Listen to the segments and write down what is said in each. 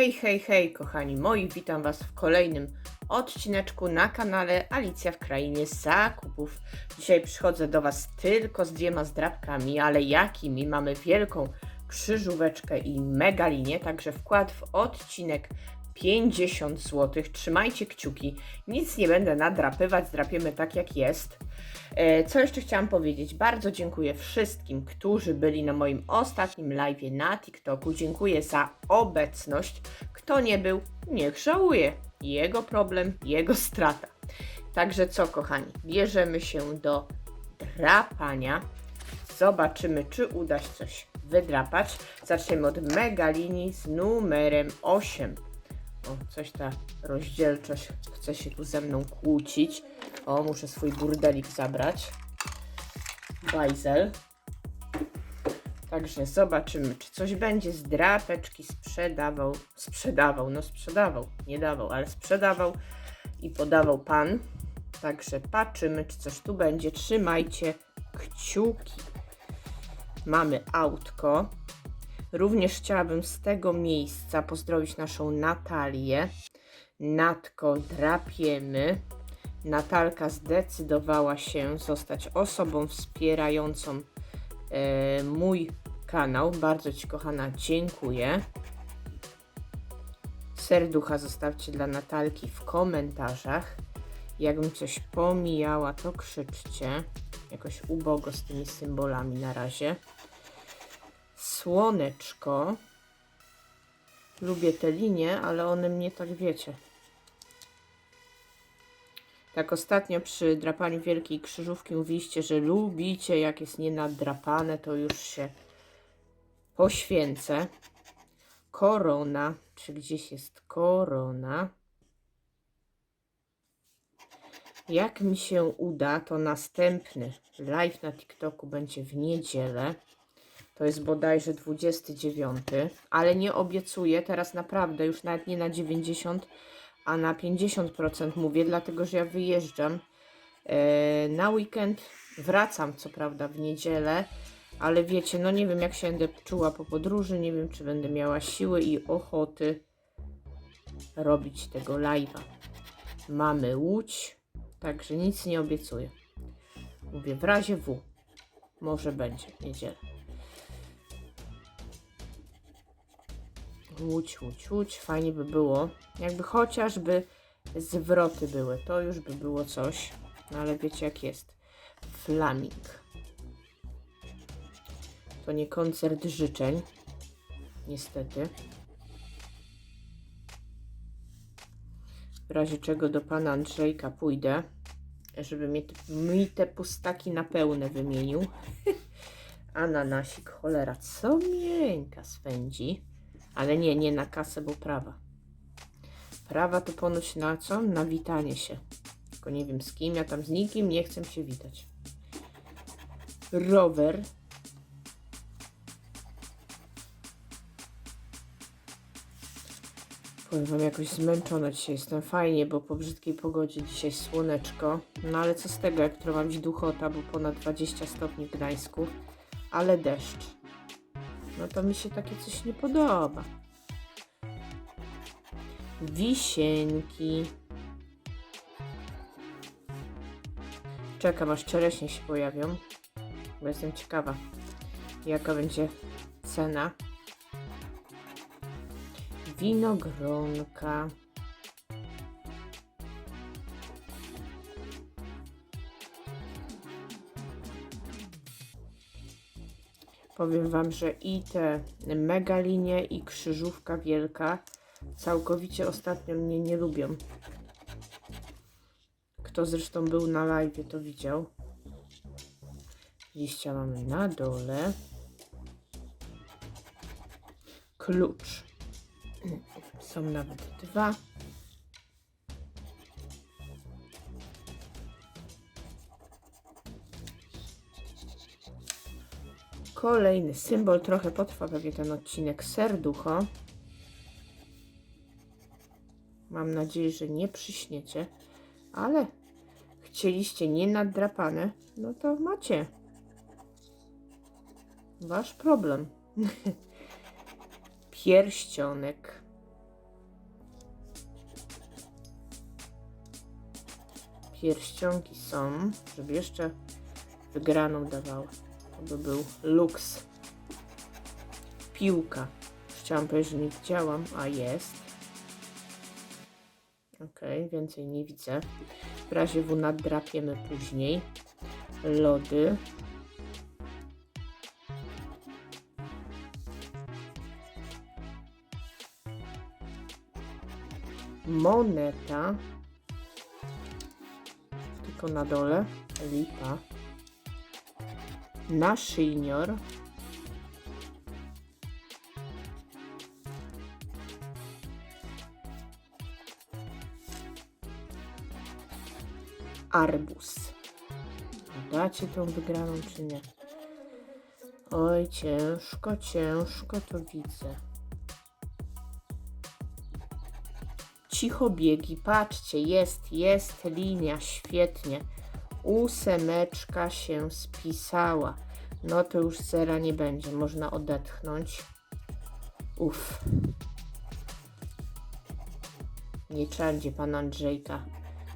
Hej, hej, hej, kochani moi, witam Was w kolejnym odcineczku na kanale Alicja w Krainie Zakupów. Dzisiaj przychodzę do Was tylko z dwiema zdrabkami, ale jakimi? Mamy wielką krzyżóweczkę i megalinię, także wkład w odcinek 50 zł. Trzymajcie kciuki, nic nie będę nadrapywać, zdrapiemy tak jak jest. E, Co jeszcze chciałam powiedzieć? Bardzo dziękuję wszystkim, którzy byli na moim ostatnim live na TikToku. Dziękuję za obecność. Kto nie był, niech żałuje. Jego problem, jego strata. Także co, kochani, bierzemy się do drapania. Zobaczymy, czy uda się coś wydrapać. Zaczniemy od megalinii z numerem 8. O, coś ta rozdzielczość chce się tu ze mną kłócić. O, muszę swój burdelik zabrać. Bajzel. Także zobaczymy, czy coś będzie z drapeczki sprzedawał. Sprzedawał, no sprzedawał. Nie dawał, ale sprzedawał i podawał pan. Także patrzymy, czy coś tu będzie. Trzymajcie kciuki. Mamy autko. Również chciałabym z tego miejsca pozdrowić naszą Natalię. Natko, drapiemy. Natalka zdecydowała się zostać osobą wspierającą e, mój kanał. Bardzo Ci, kochana, dziękuję. Serducha zostawcie dla Natalki w komentarzach. Jakbym coś pomijała, to krzyczcie. Jakoś ubogo z tymi symbolami na razie. Słoneczko. Lubię te linie, ale one mnie tak wiecie. Tak ostatnio przy drapaniu Wielkiej Krzyżówki mówiliście, że lubicie jak jest nienadrapane, to już się poświęcę. Korona, czy gdzieś jest korona. Jak mi się uda, to następny live na TikToku będzie w niedzielę. To jest bodajże 29, ale nie obiecuję, teraz naprawdę już nawet nie na 90, a na 50% mówię, dlatego że ja wyjeżdżam e, na weekend. Wracam co prawda w niedzielę, ale wiecie, no nie wiem jak się będę czuła po podróży, nie wiem czy będę miała siły i ochoty robić tego live'a. Mamy łódź, także nic nie obiecuję. Mówię w razie W. Może będzie w niedzielę. Łódź, łódź, łódź. Fajnie by było. Jakby chociażby zwroty były. To już by było coś. No ale wiecie jak jest. Flaming. To nie koncert życzeń. Niestety. W razie czego do pana Andrzejka pójdę, żeby mi mi te pustaki na pełne wymienił. Ananasik, cholera, co miękka swędzi. Ale nie, nie na kasę, bo prawa. Prawa to ponoć na co? Na witanie się. Tylko nie wiem z kim, ja tam z nikim nie chcę się witać. Rower. Powiem wam, jakoś zmęczona dzisiaj jestem. Fajnie, bo po brzydkiej pogodzie dzisiaj słoneczko. No ale co z tego, jak ma być duchota, bo ponad 20 stopni w Gdańsku. Ale deszcz. No to mi się takie coś nie podoba. Wisienki. Czekam aż czereśnie się pojawią. Bo jestem ciekawa, jaka będzie cena. Winogronka. Powiem Wam, że i te megalinie i krzyżówka wielka całkowicie ostatnio mnie nie lubią. Kto zresztą był na live, to widział. Liścia mamy na dole. Klucz. Są nawet dwa. Kolejny symbol, trochę potrwa pewnie ten odcinek, serducho. Mam nadzieję, że nie przyśniecie, ale chcieliście nie naddrapane, no to macie. Wasz problem. Pierścionek. Pierścionki są, żeby jeszcze wygraną dawały. To by był luks. Piłka. Chciałam powiedzieć, że nie widziałam, a jest. Okej, więcej nie widzę. W razie W naddrapiemy później. Lody. Moneta. Tylko na dole. Lipa. Naszyjnior. Arbus. Dacie tą wygraną czy nie? Oj, ciężko, ciężko to widzę. Cicho biegi, patrzcie, jest, jest linia, świetnie. Ósemeczka się spisała. No to już zera nie będzie, można odetchnąć. Uff. Nie trzeba pana Andrzejka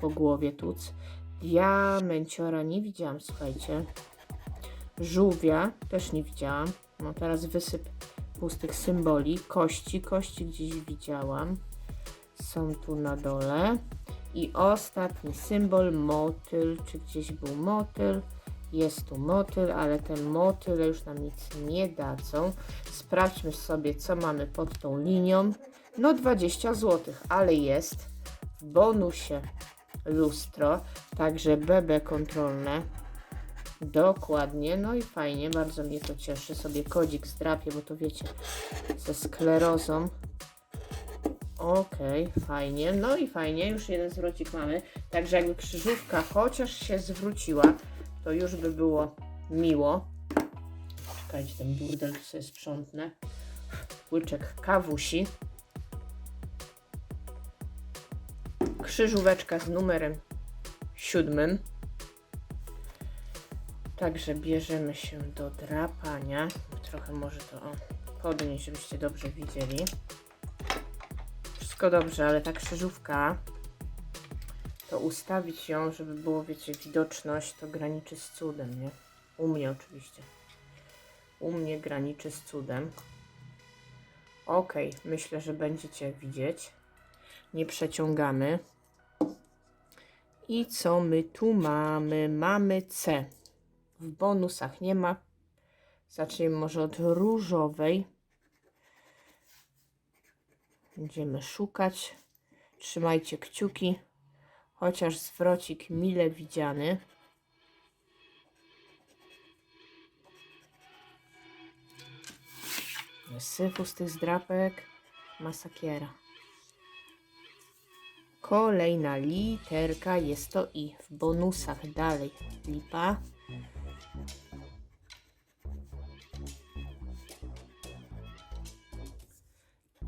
po głowie tuc. Diamenciora nie widziałam, słuchajcie. Żółwia też nie widziałam. No teraz wysyp pustych symboli. Kości, kości gdzieś widziałam. Są tu na dole. I ostatni symbol, motyl. Czy gdzieś był motyl? Jest tu motyl, ale te motyle już nam nic nie dadzą. Sprawdźmy sobie, co mamy pod tą linią. No 20 zł, ale jest w bonusie lustro, także BB kontrolne. Dokładnie, no i fajnie, bardzo mnie to cieszy. Sobie kodzik zdrapię, bo to wiecie, ze sklerozą. Okej, fajnie, no i fajnie, już jeden zwrocik mamy. Także jakby krzyżówka chociaż się zwróciła, to już by było miło. Czekajcie, ten burdel tu sobie sprzątnę. Łyczek kawusi. krzyżóweczka z numerem siódmym. Także bierzemy się do drapania. Trochę może to podnieść, żebyście dobrze widzieli. Wszystko dobrze, ale ta krzyżówka, to ustawić ją, żeby było, wiecie, widoczność, to graniczy z cudem, nie? U mnie oczywiście. U mnie graniczy z cudem. Ok, myślę, że będziecie widzieć. Nie przeciągamy. I co my tu mamy? Mamy C. W bonusach nie ma. Zacznijmy może od różowej. Będziemy szukać. Trzymajcie kciuki. Chociaż zwrocik mile widziany. Syfu z tych zdrapek. Masakiera. Kolejna literka jest to i. W bonusach dalej lipa.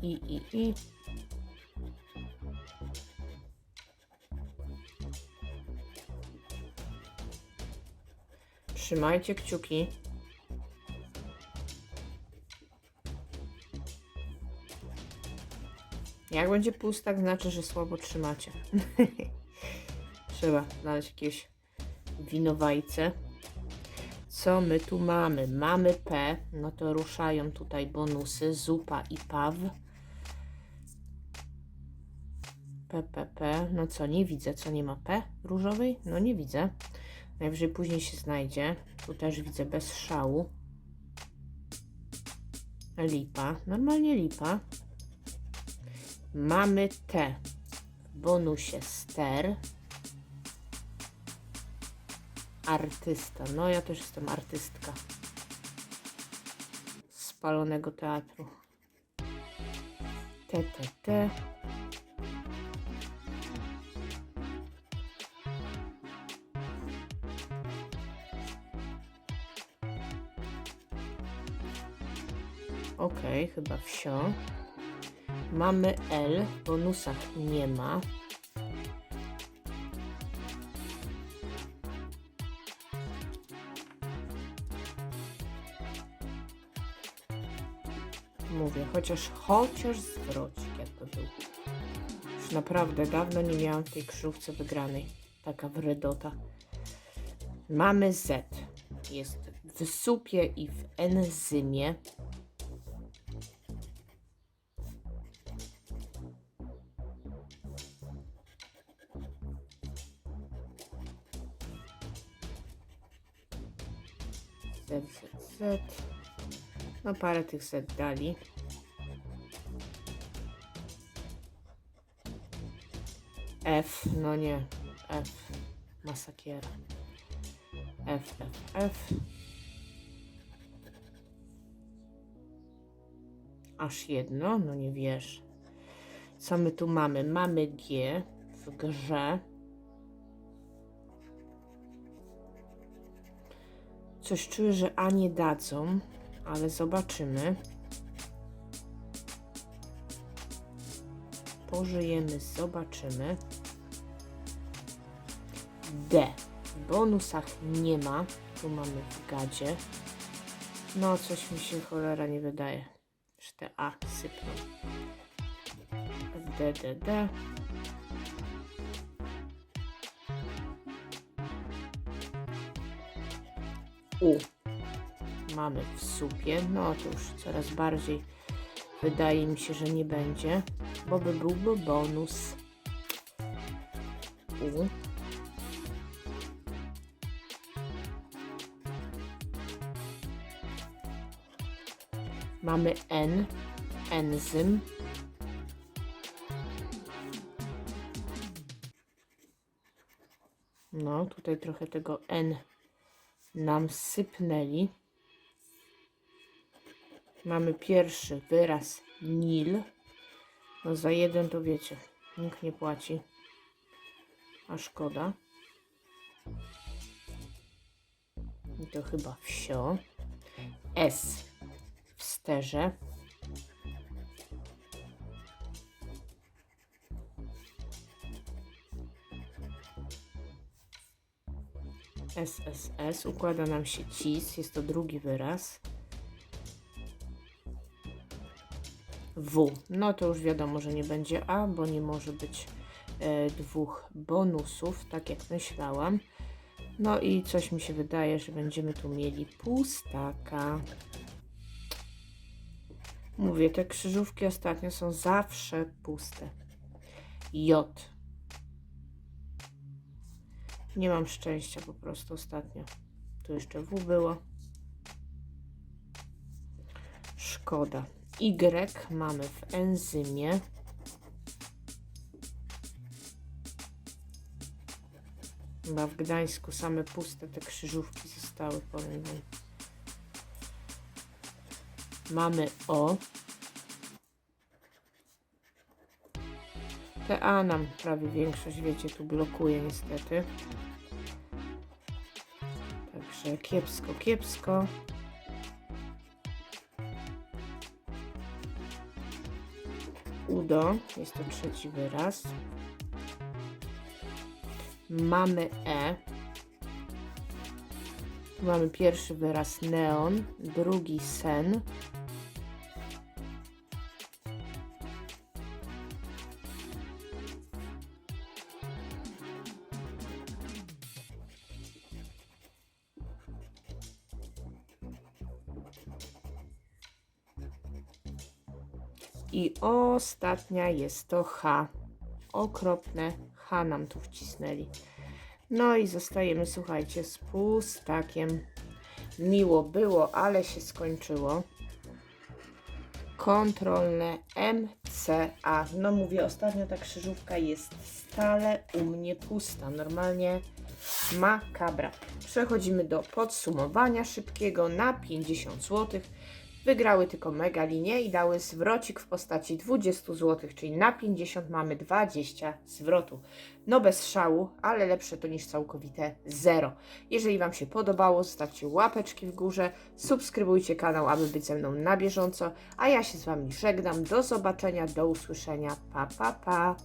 I, i, i. Trzymajcie kciuki. Jak będzie pustak, znaczy, że słabo trzymacie. Trzeba znaleźć jakieś winowajce. Co my tu mamy? Mamy P, no to ruszają tutaj bonusy. Zupa i paw. PPP, no co, nie widzę, co nie ma P różowej? No nie widzę. Najwyżej później się znajdzie. Tu też widzę bez szału. Lipa, normalnie lipa. Mamy T w bonusie ster. Artysta. No ja też jestem artystka. Spalonego teatru. T, T, T. Okej, chyba wsio. Mamy L, w bonusach nie ma. Mówię, chociaż, chociaż zwrocik jakby był. Już naprawdę dawno nie miałam w tej krzyżówce wygranej. taka wredota. Mamy Z. Jest w supie i w enzymie. No parę tych Z dali. F, no nie, F, masakiera. F, F, F. Aż jedno, no nie wiesz. Co my tu mamy? Mamy G w grze. Coś czuję, że A nie dadzą, ale zobaczymy. Pożyjemy, zobaczymy. D. W bonusach nie ma. Tu mamy w gadzie. No, coś mi się cholera nie wydaje. Że te A sypną. D, D, D. U. Mamy w supie. No to już coraz bardziej wydaje mi się, że nie będzie, bo by byłby bonus. U. Mamy N, enzym. No, tutaj trochę tego N nam sypnęli. Mamy pierwszy wyraz nil. No za jeden to wiecie, nikt nie płaci. A szkoda. I to chyba wsio. S w sterze. SSS. Układa nam się cis. Jest to drugi wyraz. W. No to już wiadomo, że nie będzie A, bo nie może być e, dwóch bonusów, tak jak myślałam. No i coś mi się wydaje, że będziemy tu mieli pustaka. Mówię, te krzyżówki ostatnio są zawsze puste. J. Nie mam szczęścia po prostu ostatnio. Tu jeszcze W było. Szkoda. Y mamy w enzymie. Chyba w Gdańsku same puste te krzyżówki zostały, powiem. Mamy O. Te A nam prawie większość, wiecie, tu blokuje niestety. Także kiepsko, kiepsko. Udo, jest to trzeci wyraz. Mamy E. Mamy pierwszy wyraz neon, drugi sen. I ostatnia jest to H. Okropne H nam tu wcisnęli. No i zostajemy, słuchajcie, z pustakiem. Miło było, ale się skończyło. Kontrolne MCA. No mówię, ostatnio ta krzyżówka jest stale u mnie pusta. Normalnie makabra. Przechodzimy do podsumowania szybkiego na 50 zł. Wygrały tylko mega linie i dały zwrocik w postaci 20 zł, czyli na 50 mamy 20 zwrotu. No bez szału, ale lepsze to niż całkowite zero. Jeżeli Wam się podobało, zostawcie łapeczki w górze, subskrybujcie kanał, aby być ze mną na bieżąco, a ja się z Wami żegnam. Do zobaczenia, do usłyszenia. Pa, pa, pa.